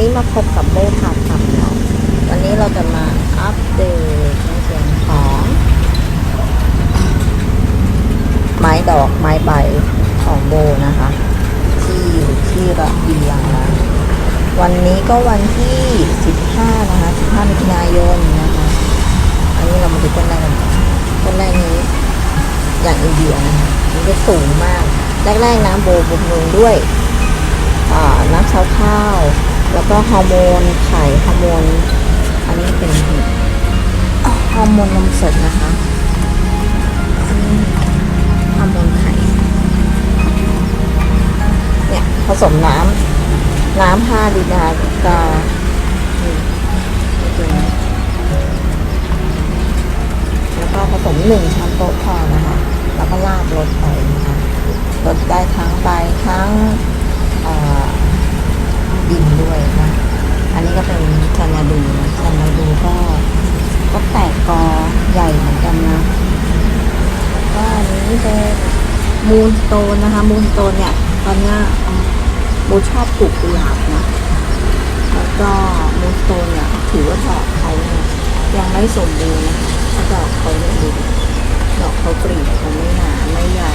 นี้มาพบกับโบพาทำเนาะวันนี้เราจะมาอัปเดตในส่วนของ ไม้ดอกไม้ใบของโบนะคะ ที่อยู่ที่ระเบียงนะวันนี้ก็วันที่ 15 นะคะ 15มิถุนายนนะคะ อันนี้เรามาดูต้นแรกกันก่อนต้นแรกนี้อย่างอินเดียนะคะมันจะสูงมาก แรกๆนะโบบุกลงด้วยน้ำชาข้าว แล้วก็ฮอร์โมนไข่ฮอร์โมน อันนี้เป็นฮอร์โมนนมสดนะคะฮอร์โมนไข่ เนี่ยผสมน้ำน้ำห้าลิตรนะคะก็นี่นี่ตัวนี้แล้วก็ผสมหนึ่งช้อนโต๊ะพอนะคะ แล้วก็ลาดรสไปนะคะรสได้ทั้งใบทั้งอ่า ดินด้วยนะอันนี้ก็เป็นชนาดูนะชนาดูก็ก็แตกกอใหญ่เหมือนกันนะก็อันนี้เป็นมูนโตนนะคะ มูนโตนเนี่ย ตอนนี้โบชอบปลูกกุหลาบนะแล้วก็มูนโตนเนี่ยถือว่าดอกเขาเนี่ยยังไม่สมบูรณ์นะดอกเขาเนี่ยดูดอกเขากรีบเขาไม่หนาไม่ใหญ่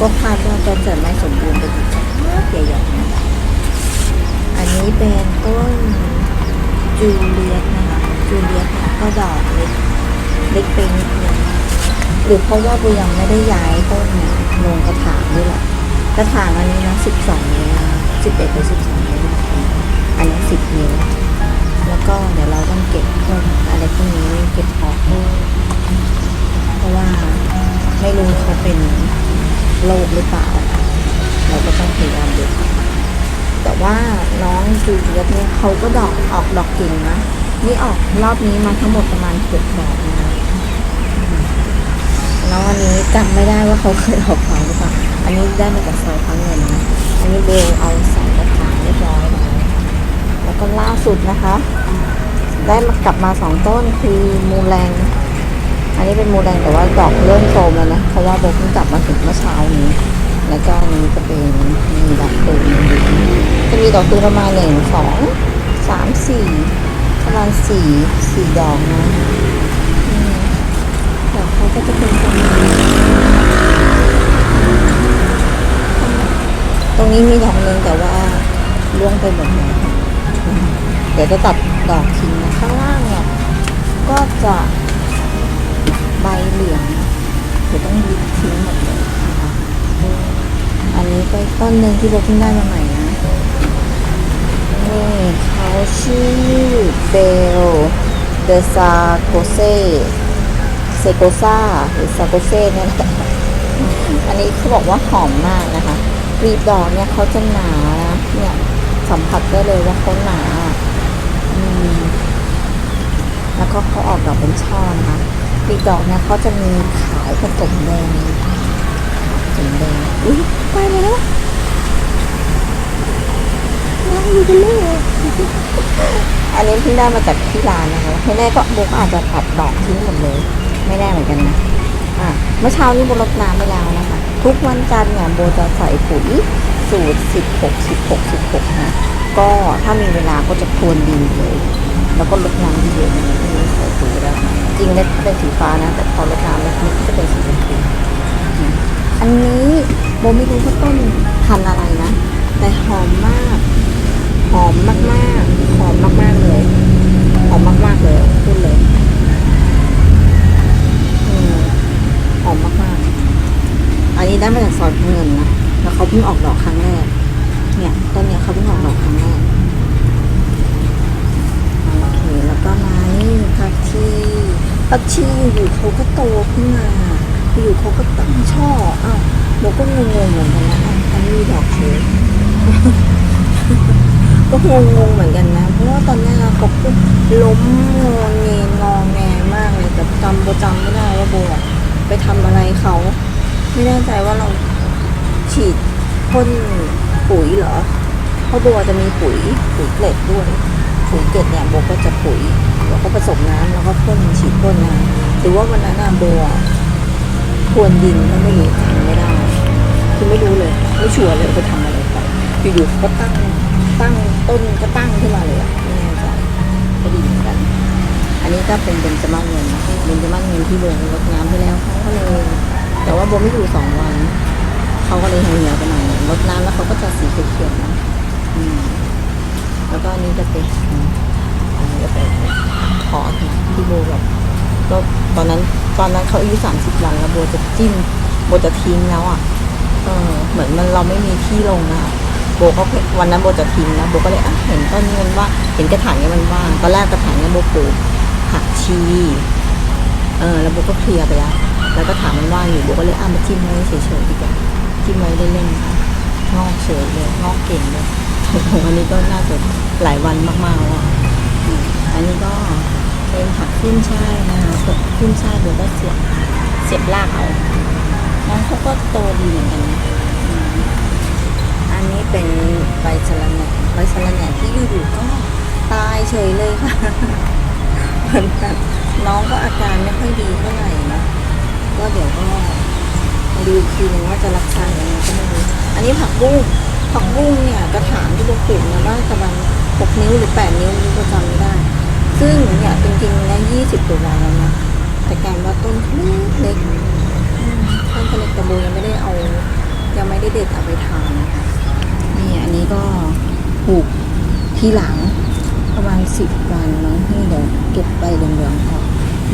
ก็คาดว่าจะจะไม่สมบูรณ์ไปอีกสักใหญ่ๆนะ นนี้เป็นต้นจูเลียสนะคะจูเลียสก็ดอกเล็กเล็กไปนิดนึงหรือเพราะว่าโบยังไม่ได้ย้ายต้นนะลงกระถางด้วยแหละกระถางอันนี้นะสิบสองนิ้วสิบเอ็ดหรือสิบสองนิ้วอันนี้สิบนิ้วแล้วก็เดี๋ยวเราต้องเก็บต้นอะไรพวกนี้เก็บออกด้วยเพราะว่าไม่รู้เขาเป็นโรคหรือเปล่าก็ต้องพยายามดู ต่ว่าน้องจูเลียสเนี่ยเขาก็ดอกออกดอกเก่งนะนี่ออกรอบนี้มาทั้งหมดประมาณหกดอกนะน้องอันนี้จำไม่ได้ว่าเขาเคยออกเขาหรือเปล่าอันนี้ได้มาจากซอยพระเงินนะอันนี้เบลเอาใส่กระถางเรียบร้อยแล้วแล้วก็ล่าสุดนะคะ ได้มากลับมาสองต้นคือมูแรงอันนี้เป็นมูแรงแต่ว่าดอกเริ่มโทรมแล้วนะเพราะว่าโบเพิ่งกลับมาถึงเมื่อเช้านี้ แล้วก็อันนี้จะเป็นมีดอกตูมจะมีดอกตูมประมาณหนึ่งสองสามสี่ประมาณสี่สี่ดอกนะดอกเขาก็จะเป็นประมาณนี้ตรงนี้มีดอกหนึงแต่ว่าร่วงไปหมดแล้วเดี๋ยวจะตัดดอกทิ้งนะข้างล่างเนี่ยก็จะ นี้ก็ต้นหนึ่งที่เราเพิ่งได้มาใหม่นะ นี่เขาชื่อเบลเดซาโกเซเซโกซาหรือซาโกเซเนี่ยแหละอันนี้เขาบอกว่าหอมมากนะคะกลีบดอกเนี่ยเขาจะหนานะเนี่ยสัมผัสได้เลยว่าเขาหนาอืมแล้วก็เขาออกดอกเป็นช่อนะคะกลีบดอกเนี่ยเขาจะมีขาวผสมแดงผสมแดงอุ้ยไปแล้วน้องอยู่กันเลย อันนี้เพิ่งได้มาจากที่ร้านนะคะไม่แน่ก็โบก็อาจจะตัดดอกทิ้งหมดเลย ไม่แน่เหมือนกันนะอะเมื่อเช้านี้โบรดน้ำไปแล้วนะคะ ทุกวันจันทร์เนี่ยโบจะใส่ปุ๋ยสูตร 16 16 16 นะ ก็ถ้ามีเวลาก็จะพรวนดินเลย แล้วก็ลดน้ำเยอะๆนะไม่ได้ใส่ปุ๋ยแล้วจริงเนี่ยเป็นสีฟ้านะ แต่พอลดน้ำแล้วมันก็เป็นสีชมพูอันนี้โบไม่รู้ว่าต้นพันอะไรนะ แต่หอมมาก หอมมาก ๆ หอมมาก ๆ เลย หอมมาก ๆ เลยพูดเลยอืมหอมมาก ๆ อันนี้ได้มาจากซอยเงินนะ แล้วเขาเพิ่งออกดอกครั้งแรก เนี่ย ต้นเนี้ยเขาเพิ่งออกดอกครั้งแรก โอเค แล้วก็มานี่ผักชีผักชีอยู่เขาก็โตขึ้นมาอยู่เขาก็ตั้งช่ออ้าวเราก็งงๆเหมือนกันนะอันนี้ดอกเค้ก ก็งงๆเหมือนกันนะ เพราะว่าตอนแรกเขาก็ล้มงอเงงอแงมากเลยแต่จำโบจำไม่ได้ว่าโบไปทำอะไรเขา ไม่แน่ใจว่าเราฉีดพ่นปุ๋ยเหรอ เพราะโบจะมีปุ๋ยปุ๋ยเกล็ดด้วยปุ๋ยเกล็ดเนี่ยโบก็จะปุ๋ยแล้วก็ผสมน้ำแล้วก็พ่นฉีดพ่นน้ำหรือว่าวันนั้นโบอะพรวนดินก็ไม่รู้จำไม่ได้ คือไม่รู้เลยไม่ชัวร์เลยไปทำอะไรไปอยู่ๆก็ตั้ง ตั้งต้นก็ตั้งขึ้นมาเลยอะไม่แน่ใจก็ดีเหมือนกัน อันนี้ก็เป็นเบญจมาศเงินนะเบญจมาศเงินที่โบรดน้ำไปแล้วเขาก็เลย แต่ว่าโบไม่อยู่สองวันเขาก็เลยเหี่ยวไปหน่อยรดน้ำแล้วเขาก็จะสีเขียวๆนะแล้วก็อันนี้จะเป็นอันนี้จะเป็นคอร์สนะที่โบแบบก็ตอนนั้นตอนนั้นเขาอายุสามสิบวันแล้วโบจะจิ้มโบจะทิ้งแล้วอะเออเหมือนมันเราไม่มีที่ลงอะ โบก็เห็นวันนั้นโบจะทิ้งนะโบก็เลยเห็นต้นนี้มันว่าเห็นกระถางนี้มันว่างตอนแรกกระถางนี้โบปลูกผักชีเออแล้วโบก็เคลียร์ไปแล้วแล้วก็ถามมันว่างอยู่โบก็เลยอะมาจิ้มไว้เฉยๆดีกว่าจิ้มไว้เล่นๆค่ะงอกเฉยเลยงอกเก่งเลยของอันนี้ก็น่าจะหลายวันมากๆแล้วอะอืมอันนี้ก็เป็นผักขึ้นช่ายนะคะขึ้นช่ายโบก็เสียบเสียบรากเอาน้องเขาก็โตดีเหมือนกันนะ อันนี้เป็นใบสะระแหน่ใบสะระแหน่ที่อยู่ๆก็ตายเฉยเลยค่ะเหมือนแบบน้องก็อาการไม่ค่อยดีเท่าไหร่นะก็เดี๋ยวก็ดูอีกทีนึงว่าจะรักษายังไงก็ไม่รู้อันนี้ผักบุ้งผักบุ้งเนี่ยกระถางที่เราปลูกมาบ้างประมาณหกนิ้วหรือแปดนิ้วนี่ก็จำไม่ได้ ซึ่งเนี่ยจริงๆนะยี่สิบตัววันแล้วนะแต่การว่าต้นเขาเล็กต้นเลกระโบยังไม่ได้เอายังไม่ได้เด็ดเอาไปทานนะคะ ปลูกที่หลังประมาณสิบวันมั้งนี่เดี๋ยวเก็บใบเหลืองๆออก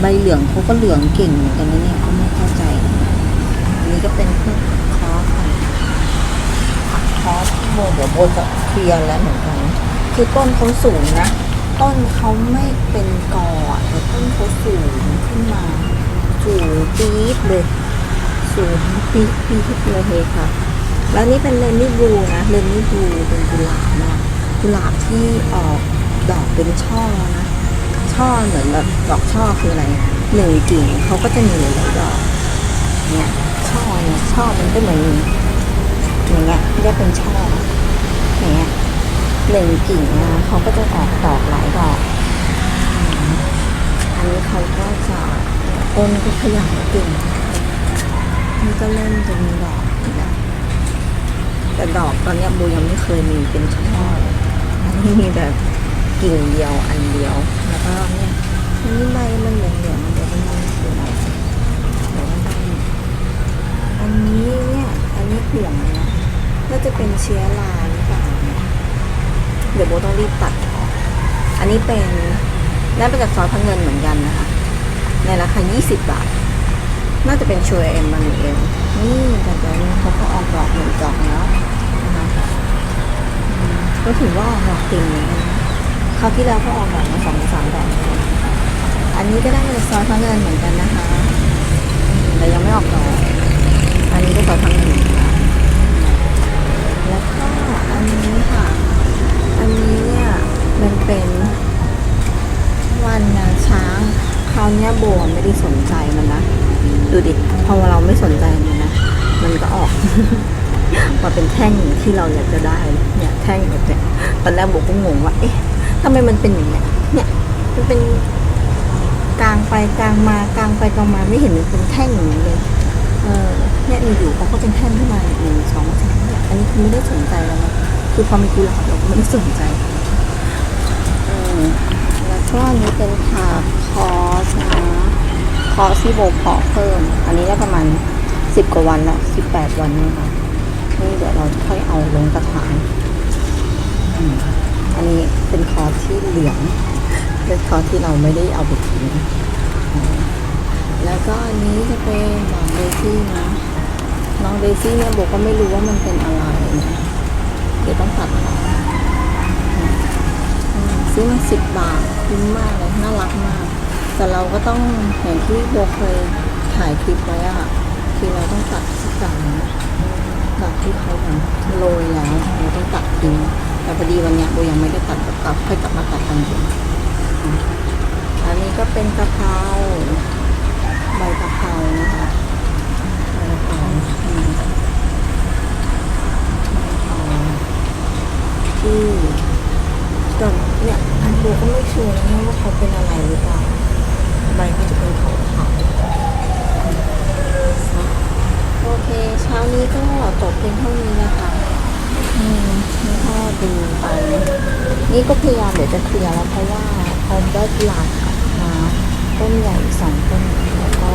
ใบเหลืองเขาก็เหลืองเก่งเหมือนกันนะเนี่ยก็ไม่เข้าใจอันนี้ก็เป็นพวกคอสค่ะผักคอสโบเดี๋ยวโบจะเคลียร์แล้วเหมือนกัน คือต้นเขาสูงนะ ต้นเขาไม่เป็นกอแต่ต้นเขาสูงขึ้นมาสูงปี๊ดเลยสูงปี๊ดปี๊ดเลยค่ะ แล้วนี่เป็นเลนนี่บูนะเลนนี่บูเป็นกุหลาบนะ กุหลาบที่ออกดอกเป็นช่อนะช่อเหมือนแบบดอกช่อคืออะไรหนึ่งกิ่งเขาก็จะมีหลายดอกเนี่ยช่อเนี่ยช่อมันก็เหมือนอย่างเงี้ยเรียกเป็นช่ออย่างเงี้ยหนึ่งกิ่งนะเขาก็จะออกดอกหลายดอก อันนี้เขาก็จะต้นก็ขยายเก่งนี่ก็เริ่มจะมีดอกแล้วแต่ดอกตอนเนี้ยโบยังไม่เคยมีเป็นช่อเลย มีแบบกิ่งเดียวอันเดียว แล้วก็เนี่ยอันนี้ใบมันเหลืองเหลืองเดี๋ยวมันคืออะไรเดี๋ยวมันอันนี้เนี่ย อันนี้ห่วงนะน่าจะเป็นเชื้อราหรือเปล่าเดี๋ยวโบต้องรีบตัดออกอันนี้เป็นได้มาจากซอยพระเงินเหมือนกันนะคะ ในราคา 20 บาท น่าจะเป็นชัวเอ็มมันเองนี่แต่เดี๋ยวนี้เขาก็ออกดอกหนึ่งดอกแล้วนะคะ ก็ถือว่าออกดอกเก่งเหมือนกันนะคราวที่แล้วก็ออกดอกมาสองสามดอกแบบอันนี้ก็ได้มาซอยพระเงินเหมือนกันนะคะอืมแต่ยังไม่ออกดอก อันนี้ก็ซอยพระเงินเหมือนกันแล้วก็อันนี้ค่ะ อันนี้เนี่ยมันเป็นวันงาช้าง คราวเนี้ยโบไม่ได้สนใจมันนะ ดูดิ พอเราไม่สนใจมันนะ มันก็ออก มาเป็นแท่งที่เราอยากจะได้เนี่ยแท่งแบบเนี้ยตอนแรกโบก็งงว่าเอ๊ะทำไมมันเป็นอย่างเนี้ยเนี่ยมันเป็นกลางไปกลางมากลางไปกลางมาไม่เห็นมันเป็นแท่งอย่างนี้เลยเออเนี่ยอยู่ๆเขาก็เป็นแท่งขึ้นมาหนึ่งสองสามเนี่ยอันนี้คือไม่ได้สนใจแล้วนะคือพอมีกุหลาบเราก็ไม่ได้สนใจเออแล้วก็อันนี้เป็นผักคอสนะคอสที่โบเพาะเพิ่ม อันนี้ได้ประมาณสิบกว่าวันละสิบแปดวันนี่ค่ะ นี่เดี๋ยวเราจะค่อยเอาลงกระถางอันนี้เป็นคอสที่เหลืองเป็นคอสที่เราไม่ได้เอาไปทิ้งแล้วก็อันนี้จะเป็นน้องเดซี่นะน้องเดซี่เนี่ยโบก็ไม่รู้ว่ามันเป็นอะไรนะเดี๋ยวต้องตัดออกซื้อมาสิบบาทคุ้มมากเลยน่ารักมาก แต่เราก็ต้องอย่างที่โบเคยถ่ายคลิปไว้อะคือเราต้องตัดสักอย่างนะตัดที่เขาแบบ โรยแล้วเราต้องตัดทิ้งแต่พอดีวันเนี้ยโบยังไม่ได้ตัดกับกับค่อยกลับมาตัดกันเองอืมอันนี้ก็เป็นกะเพราใบกะเพรานะคะใบกะเพราอืมใบกะเพราที่ แต่เนี่ยอันโบก็ไม่ชัวร์นะว่าเขาเป็นอะไรหรือเปล่าใบก็จะเป็นขาวขาวๆโอเค เช้านี้ก็จบเพียงเท่านี้นะคะ อืมนี่ถ้าดูไป นี่ก็พยายามเดี๋ยวจะเคลียร์แล้วเพราะว่าพอได้กุหลากมาต้นใหญ่สองต้นแล้วก็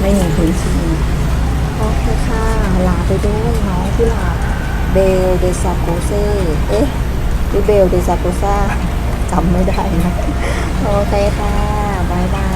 ไม่มีพื้นที่ก็แค่ค่าลาไปด้วยน้องที่ลาเบลเดซาโกเซ่เอ๊ะหรือเบลเดซาโกซ่าจำไม่ได้นะ โอเคค่ะ บ๊ายบาย